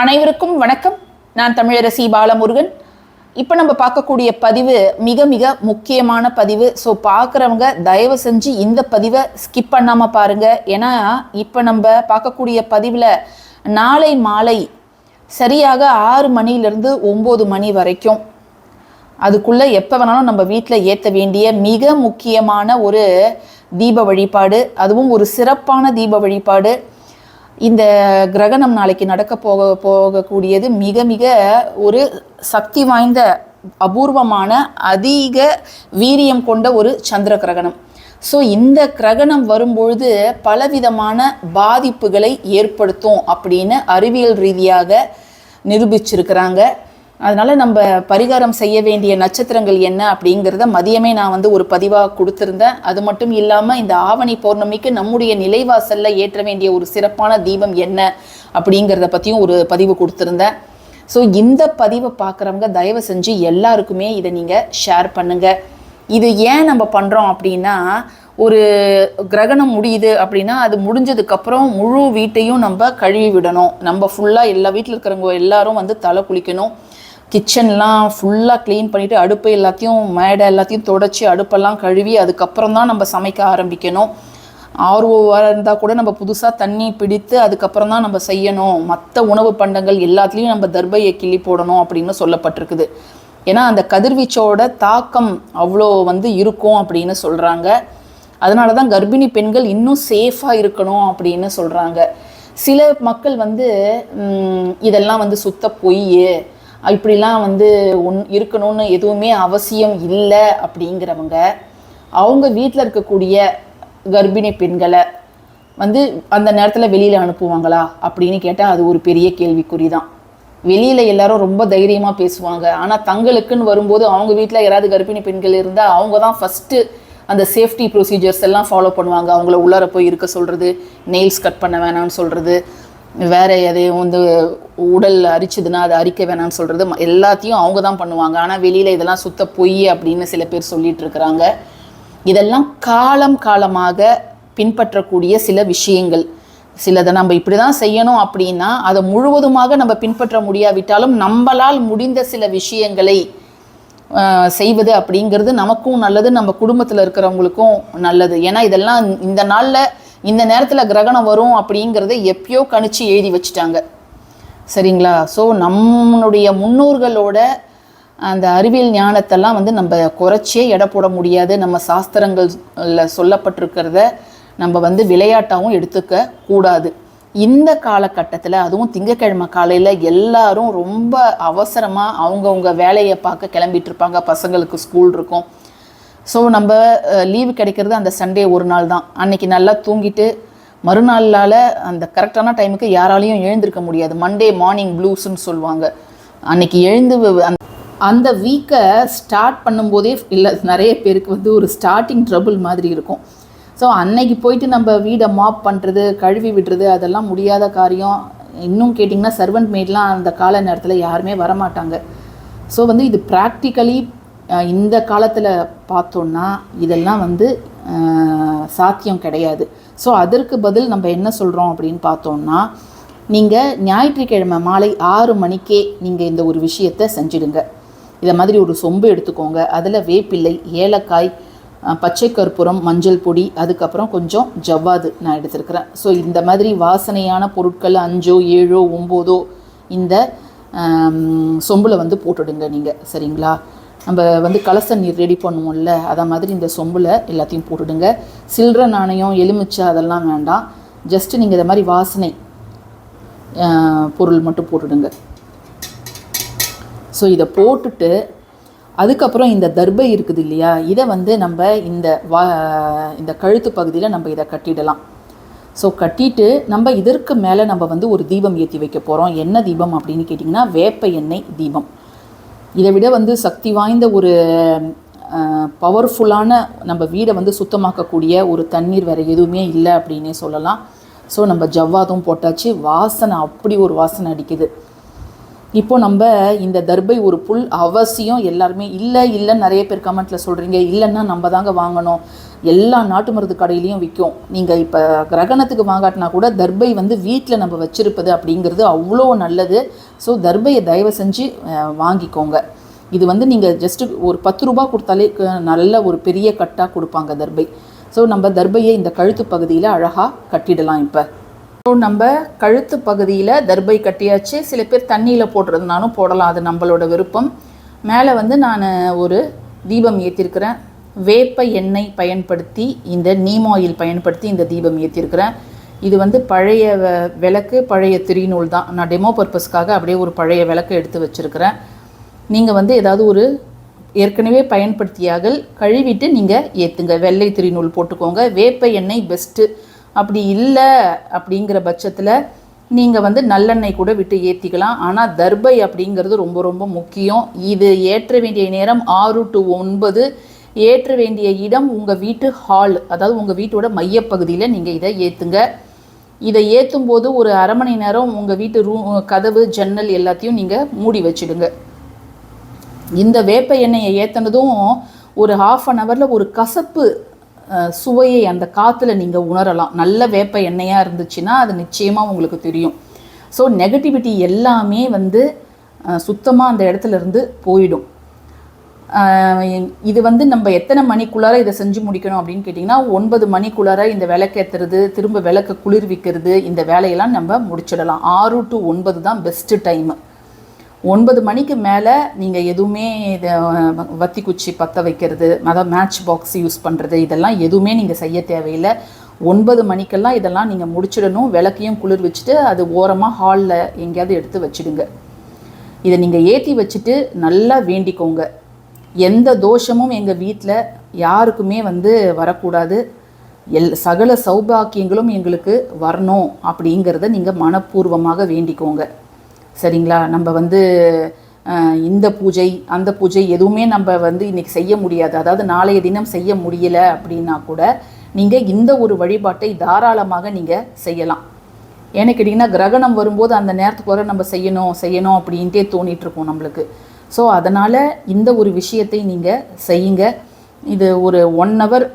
அனைவருக்கும் வணக்கம். நான் தமிழரசி பாலமுருகன். இப்போ நம்ம பார்க்கக்கூடிய பதிவு மிக மிக முக்கியமான பதிவு. ஸோ பார்க்குறவங்க தயவு செஞ்சு இந்த பதிவை ஸ்கிப் பண்ணாமல் பாருங்கள் ஏன்னா இப்போ நம்ம பார்க்கக்கூடிய பதிவில் நாளை மாலை சரியாக ஆறு மணிலேருந்து ஒம்பது மணி வரைக்கும். அதுக்குள்ளே எப்போ வேணாலும் நம்ம வீட்டில் ஏற்ற வேண்டிய மிக முக்கியமான ஒரு தீப வழிபாடு அதுவும் ஒரு சிறப்பான தீப வழிபாடு இந்த கிரகணம் நாளைக்கு நடக்க போக போகக்கூடியது மிக மிக ஒரு சக்தி வாய்ந்த அபூர்வமான அதிக வீரியம் கொண்ட ஒரு சந்திர கிரகணம். ஸோ இந்த கிரகணம் வரும்பொழுது பலவிதமான பாதிப்புகளை ஏற்படுத்தும் அப்படின்னு அறிவியல் ரீதியாக நிரூபிச்சிருக்கிறாங்க. அதனால் நம்ம பரிகாரம் செய்ய வேண்டிய நட்சத்திரங்கள் என்ன அப்படிங்கிறத மதியமே நான் வந்து ஒரு பதிவாக கொடுத்துருந்தேன். அது மட்டும் இல்லாமல் இந்த ஆவணி பௌர்ணமிக்கு நம்முடைய நிலைவாசலில் ஏற்ற வேண்டிய ஒரு சிறப்பான தீபம் என்ன அப்படிங்கிறத பற்றியும் ஒரு பதிவு கொடுத்துருந்தேன். ஸோ இந்த பதிவை பார்க்குறவங்க தயவு செஞ்சு எல்லாருக்குமே இதை நீங்கள் ஷேர் பண்ணுங்கள் இது ஏன் நம்ம பண்ணுறோம் அப்படின்னா ஒரு கிரகணம் முடியுது அப்படின்னா அது முடிஞ்சதுக்கப்புறம் முழு வீட்டையும் நம்ம கழுவி விடணும். நம்ம ஃபுல்லாக எல்லா வீட்டில் இருக்கிறவங்க எல்லாரும் வந்து தலை குளிக்கணும். கிச்சன்லாம் ஃபுல்லாக க்ளீன் பண்ணிவிட்டு அடுப்பு எல்லாத்தையும் மேடை எல்லாத்தையும் தொடச்சி அடுப்பெல்லாம் கழுவி அதுக்கப்புறம் தான் நம்ம சமைக்க ஆரம்பிக்கணும். ஆர்ஓவாக இருந்தால் கூட நம்ம புதுசாக தண்ணி பிடித்து அதுக்கப்புறம் தான் நம்ம செய்யணும். மற்ற உணவு பண்டங்கள் எல்லாத்துலேயும் நம்ம தர்பையை கிள்ளி போடணும் அப்படின்னு சொல்லப்பட்டிருக்குது. ஏன்னா அந்த கதிர்வீச்சோட தாக்கம் அவ்வளோ வந்து இருக்கும் அப்படின்னு சொல்கிறாங்க அதனால தான் கர்ப்பிணி பெண்கள் இன்னும் சேஃபாக இருக்கணும் அப்படின்னு சொல்கிறாங்க சில மக்கள் வந்து இதெல்லாம் வந்து சுத்த பொய் இப்படிலாம் வந்து ஒன் இருக்கணும்னு எதுவுமே அவசியம் இல்லை அப்படிங்கிறவங்க அவங்க வீட்டில் இருக்கக்கூடிய கர்ப்பிணி பெண்களை வந்து அந்த நேரத்தில் வெளியில் அனுப்புவாங்களா அப்படின்னு கேட்டால் அது ஒரு பெரிய கேள்விக்குறி தான் வெளியில் எல்லாரும் ரொம்ப தைரியமாக பேசுவாங்க. ஆனால் தங்களுக்குன்னு வரும்போது அவங்க வீட்டில் யாராவது கர்ப்பிணி பெண்கள் இருந்தால் அவங்க தான் ஃபஸ்ட்டு அந்த சேஃப்டி ப்ரொசீஜர்ஸ் எல்லாம் ஃபாலோ பண்ணுவாங்க. அவங்கள உள்ளார போய் இருக்க சொல்கிறது நெயில்ஸ் கட் பண்ண வேணாம்னு சொல்கிறது வேறு எதையும் வந்து உடல் அரிச்சதுன்னா அதை அரிக்க வேணாம்னு சொல்கிறது எல்லாத்தையும் அவங்க தான் பண்ணுவாங்க. ஆனால் வெளியில் இதெல்லாம் சுத்த பொய் அப்படின்னு சில பேர் சொல்லிட்டு இருக்கிறாங்க. இதெல்லாம் காலம் காலமாக பின்பற்றக்கூடிய சில விஷயங்கள். சிலதை நம்ம இப்படி தான் செய்யணும் அப்படின்னா அதை முழுவதுமாக நம்ம பின்பற்ற முடியாவிட்டாலும் நம்மளால் முடிந்த சில விஷயங்களை செய்வது அப்படிங்கிறது நமக்கும் நல்லது நம்ம குடும்பத்தில் இருக்கிறவங்களுக்கும் நல்லது. ஏன்னா இதெல்லாம் இந்த நாளில் இந்த நேரத்தில் கிரகணம் வரும் அப்படிங்கிறத எப்பயோ கணிச்சு எழுதி வச்சுட்டாங்க. சரிங்களா? ஸோ நம்மளுடைய முன்னோர்களோட அந்த அறிவியல் ஞானத்தெல்லாம் வந்து நம்ம குறைச்சே எடை போட முடியாது. நம்ம சாஸ்திரங்கள்ல சொல்லப்பட்டிருக்கிறத நம்ம வந்து விளையாட்டாகவும் எடுத்துக்க கூடாது. இந்த காலகட்டத்தில் அதுவும் திங்கக்கிழமை காலையில் எல்லாரும் ரொம்ப அவசரமாக அவங்கவுங்க வேலையை பார்க்க கிளம்பிட்டு இருப்பாங்க. பசங்களுக்கு ஸ்கூல் இருக்கும். ஸோ நம்ம லீவு கிடைக்கிறது அந்த சண்டே ஒரு நாள் தான். அன்னைக்கு நல்லா தூங்கிட்டு மறுநாளால் அந்த கரெக்டான டைமுக்கு யாராலையும் எழுந்திருக்க முடியாது. மண்டே மார்னிங் ப்ளூஸ்ன்னு சொல்லுவாங்க. அன்னைக்கு எழுந்து அந்த- அந்த வீக்கை ஸ்டார்ட் பண்ணும்போதே இல்லை நிறைய பேருக்கு வந்து ஒரு ஸ்டார்டிங் ட்ரபுள் மாதிரி இருக்கும். ஸோ அன்னைக்கு போயிட்டு நம்ம வீடை மாப் பண்ணுறது கழுவி விடுறது அதெல்லாம் முடியாத காரியம். இன்னும் கேட்டிங்கன்னா சர்வெண்ட் மேட்லாம் அந்த கால நேரத்தில் யாருமே வரமாட்டாங்க. ஸோ வந்து இது ப்ராக்டிக்கலி இந்த காலத்தில் பார்த்தோன்னா இதெல்லாம் வந்து சாத்தியம் கிடையாது. ஸோ அதற்கு பதில் நம்ம என்ன சொல்கிறோம் அப்படின்னு பார்த்தோம்னா நீங்கள் ஞாயிற்றுக்கிழமை மாலை ஆறு மணிக்கே நீங்கள் இந்த ஒரு விஷயத்தை செஞ்சிடுங்க. இதை மாதிரி ஒரு சொம்பு எடுத்துக்கோங்க. அதில் வேப்பிள்ளை ஏலக்காய் பச்சை கற்பூரம் மஞ்சள் பொடி அதுக்கப்புறம் கொஞ்சம் ஜவ்வாது நான் எடுத்திருக்கிறேன். ஸோ இந்த மாதிரி வாசனையான பொருட்கள் அஞ்சோ ஏழோ ஒம்போதோ இந்த சொம்பில் வந்து போட்டுடுங்க நீங்கள் சரிங்களா? நம்ம வந்து கலச நீர் ரெடி பண்ணுவோம்ல அதை மாதிரி இந்த சொம்பில் எல்லாத்தையும் போட்டுடுங்க. சில்லற நாணயம் எலுமிச்சை அதெல்லாம் வேண்டாம். ஜஸ்ட்டு நீங்கள் இதை மாதிரி வாசனை பொருள் மட்டும் போட்டுடுங்க. ஸோ இதை போட்டுட்டு அதுக்கப்புறம் இந்த தர்பை இருக்குது இல்லையா இதை வந்து நம்ம இந்த வா இந்த கழுத்து பகுதியில் நம்ம இதை கட்டிடலாம். ஸோ கட்டிட்டு நம்ம இதற்கு மேலே நம்ம வந்து ஒரு தீபம் ஏற்றி வைக்க போகிறோம் என்ன தீபம் அப்படின்னு கேட்டிங்கன்னா வேப்ப எண்ணெய் தீபம். இதை விட வந்து சக்தி வாய்ந்த ஒரு பவர்ஃபுல்லான நம்ம வீடை வந்து சுத்தமாக்கக்கூடிய ஒரு தண்ணீர் வேறு எதுவுமே இல்லை அப்படின்னே சொல்லலாம். ஸோ நம்ம ஜவ்வாதும் போட்டாச்சு. வாசனை அப்படி ஒரு வாசனை அடிக்குது. இப்போ நம்ம இந்த தர்பை ஒரு புல் அவசியம் எல்லாருமே இல்லை இல்லைன்னு நிறைய பேர் கமெண்ட்டில் சொல்கிறீங்க இல்லைன்னா நம்ம தாங்க வாங்கணும். எல்லா நாட்டு மருந்து கடையிலையும் விற்கும் நீங்கள் இப்போ கிரகணத்துக்கு வாங்காட்டினா கூட தர்பை வந்து வீட்டில் நம்ம வச்சிருப்பது அப்படிங்கிறது அவ்வளோ நல்லது. ஸோ தர்பையை தயவு செஞ்சு வாங்கிக்கோங்க. இது வந்து நீங்கள் ஜஸ்ட்டு ஒரு பத்து ரூபா கொடுத்தாலே க- நல்ல ஒரு பெரிய கட்டாக கொடுப்பாங்க தர்பை. ஸோ நம்ம தர்பையை இந்த கழுத்து பகுதியில் அழகாக கட்டிடலாம் இப்போ. நம்ம கழுத்து பகுதியில் தர்பை கட்டியாச்சு. சில பேர் தண்ணியில் போடுறதுனாலும் போடலாம். அது நம்மளோட விருப்பம். மேலே வந்து நான் ஒரு தீபம் ஏற்றிருக்கிறேன் வேப்ப எண்ணெய் பயன்படுத்தி இந்த நீம் ஆயில் பயன்படுத்தி இந்த தீபம் ஏற்றிருக்கிறேன் இது வந்து பழைய வ- விளக்கு பழைய திரிநூல் தான். நான் டெமோ பர்பஸ்க்காக அப்படியே ஒரு பழைய விளக்கு எடுத்து வச்சுருக்கிறேன். நீங்கள் வந்து ஏதாவது ஒரு ஏற்கனவே பயன்படுத்தியாகல் கழுவிட்டு நீங்கள் ஏற்றுங்க வெள்ளை திரிநூல் போட்டுக்கோங்க. வேப்ப எண்ணெய் பெஸ்ட்டு அப்படி இல்லை அப்படிங்கிற பட்சத்தில் நீங்கள் வந்து நல்லெண்ணெய் கூட விட்டு ஏற்றிக்கலாம் ஆனால் தர்பை அப்படிங்கிறது ரொம்ப ரொம்ப முக்கியம். இது ஏற்ற வேண்டிய நேரம் ஆறு டு ஒன்பது. ஏற்ற வேண்டிய இடம் உங்கள் வீட்டு ஹால் அதாவது உங்கள் வீட்டோட மையப்பகுதியில் நீங்கள் இதை ஏற்றுங்க இதை ஏற்றும் போது ஒரு அரை மணி நேரம் உங்கள் வீட்டு ரூ கதவு ஜன்னல் எல்லாத்தையும் நீங்கள் மூடி வச்சிடுங்க. இந்த வேப்ப எண்ணெயை ஏற்றினதும் ஒரு ஹாஃப் அன் ஹவரில் ஒரு கசப்பு சுவையை அந்த காற்றுல நீங்கள் உணரலாம். நல்ல வேப்ப எண்ணெயாக இருந்துச்சுன்னா அது நிச்சயமாக உங்களுக்கு தெரியும். ஸோ நெகட்டிவிட்டி எல்லாமே வந்து சுத்தமாக அந்த இடத்துல இருந்து போயிடும். இது வந்து நம்ம எத்தனை மணிக்குள்ளார இதை செஞ்சு முடிக்கணும் அப்படின்னு கேட்டிங்கன்னா ஒன்பது மணிக்குள்ளார இந்த விளக்கேற்றுறது திரும்ப விளக்க குளிர்விக்கிறது இந்த வேலையெல்லாம் நம்ம முடிச்சிடலாம். ஆறு டு ஒன்பது தான் பெஸ்ட்டு டைமு ஒன்பது மணிக்கு மேலே நீங்கள் எதுவுமே இதை வத்தி குச்சி பற்ற வைக்கிறது அதாவது மேட்ச் பாக்ஸ் யூஸ் பண்ணுறது இதெல்லாம் எதுவுமே நீங்கள் செய்ய தேவையில்லை. ஒன்பது மணிக்கெல்லாம் இதெல்லாம் நீங்கள் முடிச்சிடணும். விளக்கையும் குளிர் வச்சுட்டு அது ஓரமாக ஹாலில் எங்கேயாவது எடுத்து வச்சிடுங்க. இதை நீங்கள் ஏற்றி வச்சுட்டு நல்லா வேண்டிக்கோங்க. எந்த தோஷமும் எங்கள் வீட்டில் யாருக்குமே வந்து வரக்கூடாது. எல் சகல சௌபாக்கியங்களும் எங்களுக்கு வரணும் அப்படிங்கிறத நீங்கள் மனப்பூர்வமாக வேண்டிக்கோங்க. சரிங்களா? நம்ம வந்து இந்த பூஜை அந்த பூஜை எதுவுமே நம்ம வந்து இன்னைக்கு செய்ய முடியாது. அதாவது நாளைய தினம் செய்ய முடியல அப்படின்னா கூட நீங்கள் இந்த ஒரு வழிபாட்டை தாராளமாக நீங்கள் செய்யலாம். ஏன்னு கேட்டிங்கன்னா கிரகணம் வரும்போது அந்த நேரத்துக்கு வர நம்ம செய்யணும் செய்யணும் அப்படின்ட்டே தோணிட்டு நம்மளுக்கு. ஸோ அதனால் இந்த ஒரு விஷயத்தை நீங்கள் செய்யுங்க. இது ஒரு ஒன் ஹவர்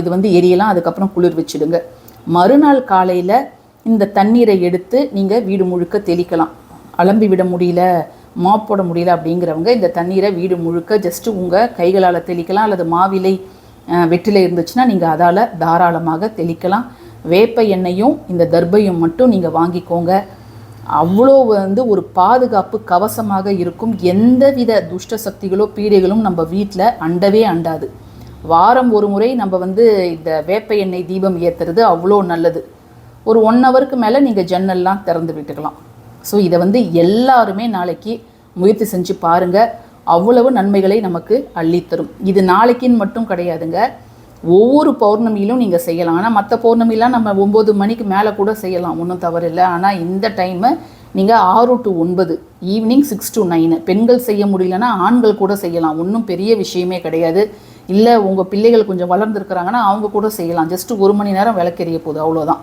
இது வந்து எரியலாம். அதுக்கப்புறம் குளிர் வச்சிடுங்க. மறுநாள் காலையில் இந்த தண்ணீரை எடுத்து நீங்கள் வீடு முழுக்க தெளிக்கலாம். அலம்பி விட முடியல மாப் போட முடியல அப்படிங்கிறவங்க இந்த தண்ணீரை வீடு முழுக்க ஜஸ்ட்டு உங்கள் கைகளால் தெளிக்கலாம் அல்லது மாவிலை வெற்றிலை இருந்துச்சுன்னா நீங்கள் அதால் தாராளமாக தெளிக்கலாம். வேப்ப எண்ணெயும் இந்த தர்பையும் மட்டும் நீங்கள் வாங்கிக்கோங்க. அவ்வளோ வந்து ஒரு பாதுகாப்பு கவசமாக இருக்கும். எந்தவித துஷ்ட சக்திகளோ பீடைகளும் நம்ம வீட்டில் அண்டவே அண்டாது. வாரம் ஒரு முறை நம்ம வந்து இந்த வேப்ப எண்ணெய் தீபம் ஏற்றுறது அவ்வளோ நல்லது. ஒரு ஒன் ஹவருக்கு மேலே நீங்கள் ஜன்னல்லாம் திறந்து விட்டுக்கலாம். ஸோ இதை வந்து எல்லாருமே நாளைக்கு முயற்சி செஞ்சு பாருங்கள் அவ்வளவு நன்மைகளை நமக்கு அள்ளித்தரும். இது நாளைக்குன்னு மட்டும் கிடையாதுங்க. ஒவ்வொரு பௌர்ணமியிலும் நீங்கள் செய்யலாம். ஆனால் மற்ற பௌர்ணமிலாம் நம்ம ஒம்பது மணிக்கு மேலே கூட செய்யலாம். ஒன்றும் தவறில்லை. ஆனால் இந்த டைமை நீங்கள் ஆறு டு ஒன்பது ஈவினிங் சிக்ஸ் டு நைனு பெண்கள் செய்ய முடியலன்னா ஆண்கள் கூட செய்யலாம். ஒன்றும் பெரிய விஷயமே கிடையாது. இல்லை உங்கள் பிள்ளைகள் கொஞ்சம் வளர்ந்துருக்கிறாங்கன்னா அவங்க கூட செய்யலாம். ஜஸ்ட் ஒரு மணி நேரம் விளக்கெறிய போகுது அவ்வளோதான்